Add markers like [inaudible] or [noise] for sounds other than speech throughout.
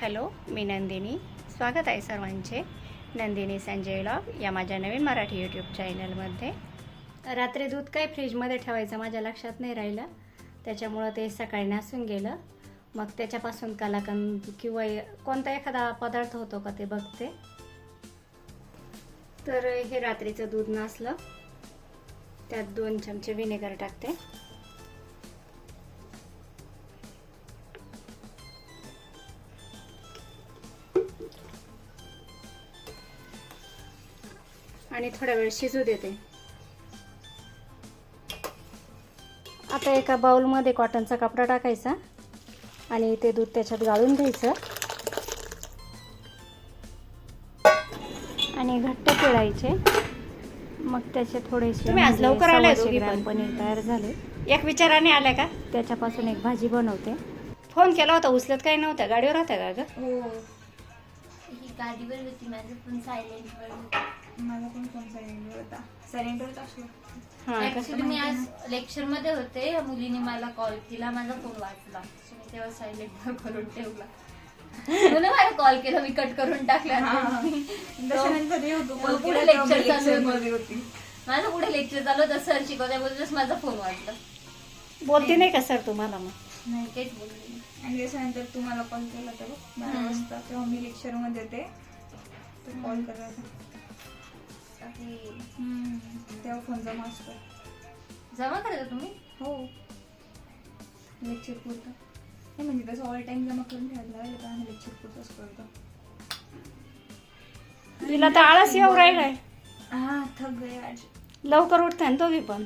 Hello मी नंदिनी. स्वागत आहे सर्वांचे. नंदिनी संजय लॉग या माझ्या नवीन मराठी यूट्यूब चॅनलमध्ये रात्री दूध काय फ्रीजमध्ये ठेवायचं माझ्या लक्षात नाही राहिलं. त्याच्यामुळं ते सकाळी नासून गेलं. मग त्याच्यापासून कलाकंद किंवा कोणता एखादा पदार्थ होतो का ते बघते. तर हे रात्रीचं दूध नासलं. त्यात दोन चमचे व्हिनेगर टाकते. आणि थोडा वेळ शिजू देते. आता एका बाउलमध्ये कॉटनचा कपडा टाकायचा आणि ते दूध त्याच्यात गाळून घ्यायचं. आणि घट्ट पिळायचे. मग त्याचे थोडेसे तुम्ही आज म्हणजे लवकर पण. पनीर तयार झाले. एक विचाराने आलाय का? त्याच्यापासून एक भाजी बनवते. फोन केला होता उचलत काही नव्हत्या गाडीवर होत्या का ग? हो. ही गाडीवर होती माझं पण सायलेंटवर होतं. माझा पण फोन सायलेंटवर होता. सायलेंटवरच असलो हां ऍक्च्युली मी आज लेक्चरमध्ये होते. या मुलीने मला कॉल केला माझा फोन वाचला. So मी तेव्हा सायलेंटवर करून ठेवला. म्हणून मला कॉल केला. मी कट करून टाकला. हे. होतं, तो call पुढे lecture चालू होतं. मध्ये होती. माझं पुढे लेक्चर चालू होतं. सर शिकवत्या बोलतच माझा फोन वाचला. बोलते नाही का सर तुम्हाला मग? नाही काहीच बोलले. नाही. आणि त्याच्यानंतर तुम्हाला कॉल केला तर बारा. वाजता तेव्हा मी लेक्चरमध्ये होते. तर कॉल करत होता बाकी तेव्हा फोनचा मास्टर जमा करायचा तुम्ही? हो. लेक्चर पुरतं नाही म्हणजे तसं ऑल टाइम जमा करून ठेवायला लागेल का आम्ही लेक्चर पुरतच करतो? तिला तर आळस येऊ राहिलाय. हा थक गए आज. लवकर उठते ना दोघी पण.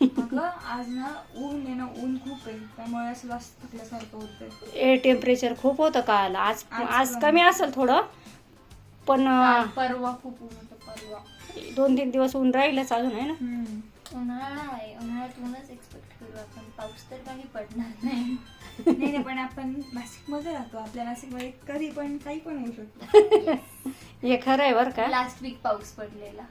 अगं आज ना ऊन आहे ना ऊन खूप आहे. त्यामुळे असं जास्त थकल्यासारखं होतंय. ए टेम्परेचर खूप होतं काल. आज आज. कमी असेल थोडं. पण परवा खूप ऊन होतं परवा. दोन तीन दिवस ऊन राहिलंच अजून आहे ना? हम्म. उन्हाळा आहे उन्हाळ्यात ऊनच एक्सपेक्ट करू आपण. पाऊस तर काही पडणार नाही. नाही नाही पण आपण नाशिकमध्ये राहतो. आपल्या नाशिकमध्ये कधी पण काही पण होऊ शकतं. [laughs] हे खरं आहे बरं का. लास्ट वीक पाऊस पडलेला.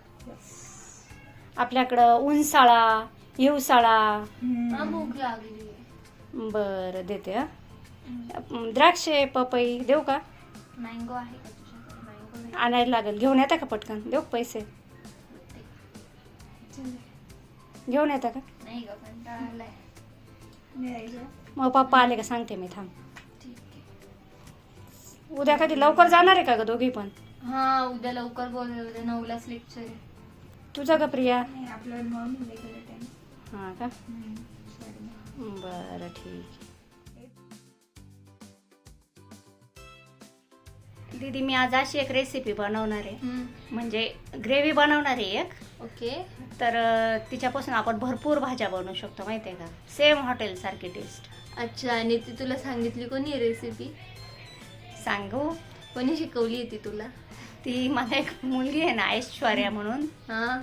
आपल्याकडं उन्हाळा हिवसाळा. हम्म. हा भूक लागली बरं देते हा. द्राक्षे पपई देऊ का? मँगो आहे का? आणायला लागेल. घेऊन येता का पटकन? देऊ का पैसे? घेऊन येता का. मग पप्पा आले का? सांगते मी थांब. ठीक आहे. उद्या कधी? लवकर जाणार आहे का ग दोघी पण? हा उद्या लवकर बोलले उद्या नऊलाच लेक्चर आहे. तुझा का प्रिया? नाही आपलं हां का? बरं ठीक दीदी मी आज अशी एक रेसिपी बनवणार आहे. म्हणजे ग्रेव्ही बनवणार आहे एक. ओके. तर तिच्यापासून आपण भरपूर भाज्या बनवू शकतो माहिती आहे का? सेम हॉटेल सारखी टेस्ट अच्छा आणि ती तुला सांगितली कोणी रेसिपी सांगू? कोणी शिकवली ती तुला? ती मला एक मुलगी आहे ना ऐश्वर्या म्हणून. हा.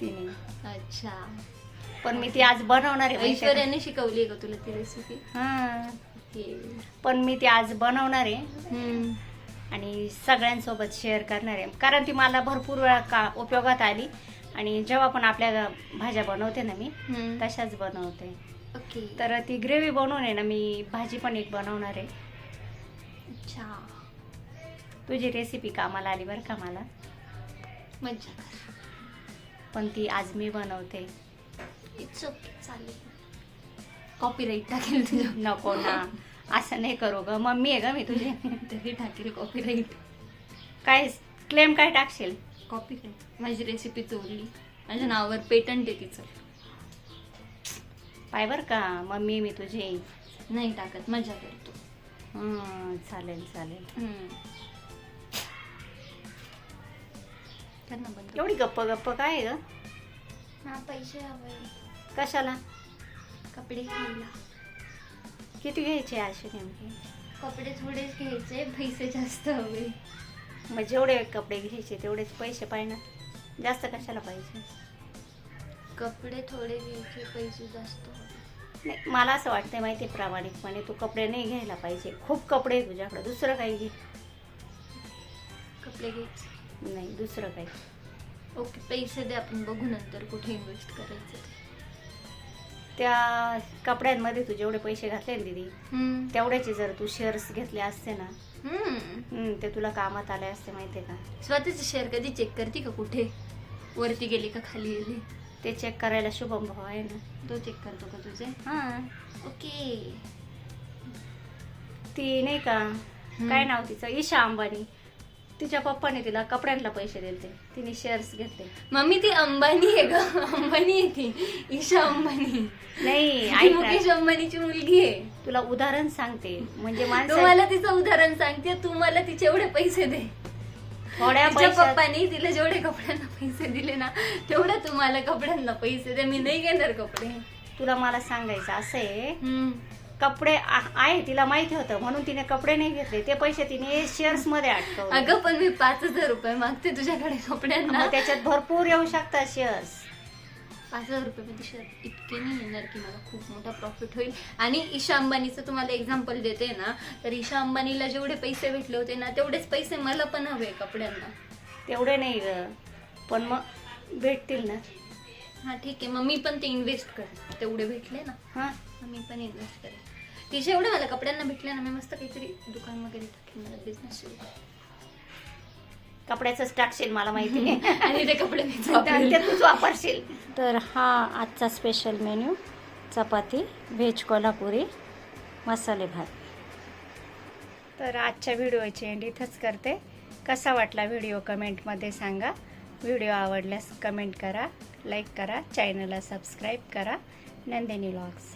तिने. अच्छा. पण मी ती आज बनवणार आहे आहे? ऐश्वर्याने शिकवली का तुला ती रेसिपी हां. पण मी ती आज बनवणार आहे. आणि सगळ्यांसोबत शेअर करणार आहे. कारण ती मला भरपूर वेळा का उपयोगात आली. आणि जेव्हा पण आपल्या भाज्या बनवते ना मी हम्म. तशाच बनवते. ओके. तर ती ग्रेव्ही बनवून आहे ना मी भाजी पण एक बनवणार आहे. अच्छा. तुझी रेसिपी कामाला आली बरं का मला? मज्जा. पण ती आज मी बनवते. इट्स ओके चालेल. कॉपीराईट टाकेल तुझ्या नको ना. असं नाही करू ग. मम्मी आहे ग मी तुझी. [laughs] तरी टाकेल कॉपीराईट काय क्लेम काय टाकशील? कॉपीराईट माझी रेसिपी चोरली. माझ्या नावावर पेटंट आहे तिचं. पाय बरं का मम्मी मी तुझी. नाही टाकत मजा करतो. हं, चालेल चालेल. कर ना बंद. एवढी गप्प गप्प काय आहे ग? हा पैसे हवे कशाला? कपडे घ्यायला. किती घ्यायचे असे नेमके? कपडे थोडेच घ्यायचे पैसे जास्त हवे. मग जेवढे कपडे घ्यायचे तेवढेच पैसे पाहिजे. ना जास्त कशाला पाहिजे? कपडे थोडे घ्यायचे पैसे जास्त हवे. नाही मला असं वाटतंय माहिती आहे प्रामाणिकपणे तू कपडे नाही घ्यायला पाहिजे. खूप कपडे आहे तुझ्याकडे दुसरं काही घे. कपडे घ्यायचे. नाही दुसरं काही. ओके पैसे दे आपण बघू नंतर कुठे इन्व्हेस्ट करायचं ते. त्या कपड्यांमध्ये तू जेवढे पैसे घातले ना दिदी. तेवढ्याचे जर तू शेअर्स घेतले असते ना हम्म. हम्म, ते तुला कामात आले असते माहितीये का? स्वतःचे शेअर कधी चेक करते का कुठे? वरती गेली का खाली गेली? ते चेक करायला शुभम भाऊ आहे ना. तो चेक करतो का तुझे? हा. ओके. ती नाही का काय नाव तिचं? ईशा अंबानी. तिच्या पप्पाने तिला कपड्यांना पैसे दिले तिने शेअर्स घेतले. मम्मी ती अंबानी आहे का अंबानी आहे ती. ईशा अंबानी. नाही ऐक मुकेश अंबानीची मुलगी आहे. तुला उदाहरण सांगते. म्हणजे तू माणसं मला तिचं उदाहरण सांगते. तू मला तिचे एवढे पैसे दे. थोड्या पप्पानी तिला जेवढे कपड्यांना पैसे दिले ना तेवढे तू मला कपड्यांना पैसे दे. मी नाही घेणार कपडे. तुला मला सांगायचं असं आहे. कपडे आहे तिला माहिती होतं म्हणून तिने कपडे नाही घेतले. ते पैसे तिने शेअर्समध्ये अटकवले. अगं पण मी पाच हजार रुपये मागते तुझ्याकडे कपड्यांना. मग त्याच्यात भरपूर येऊ शकतात शेअर्स. पाच हजार रुपये मध्ये शर्ट इतके नाही येणार की मला खूप मोठा प्रॉफिट होईल. आणि ईशा अंबानीचं तुम्हाला एक्झाम्पल देते ना तर ईशा अंबानीला जेवढे पैसे भेटले होते ना तेवढेच पैसे मला पण हवे कपड्यांना. तेवढे नाही ग पण मग भेटतील ना. हा ठीक आहे. मग मी पण ते इन्व्हेस्ट करेन. तेवढे भेटले ना हा. मग मी पण इन्व्हेस्ट करेन. तिचे एवढे मला कपड्यांना भेटले ना मी मस्त काहीतरी दुकान वगैरे टाकेन मला बिझनेस सुरू. कपड्याचंच टाकशील मला माहिती. आहे [laughs] आणि ते कपडे मी ते वापरेन. तूच वापरशील. तर हा आजचा special menu chapati veg Kolhapuri मसाले भात. तर आजच्या व्हिडिओची एंड इथंच करते. कसा वाटला व्हिडिओ कमेंटमध्ये सांगा. व्हिडिओ आवडल्यास कमेंट करा लाईक करा चॅनलला सबस्क्राईब करा. नंदिनी व्लॉग्स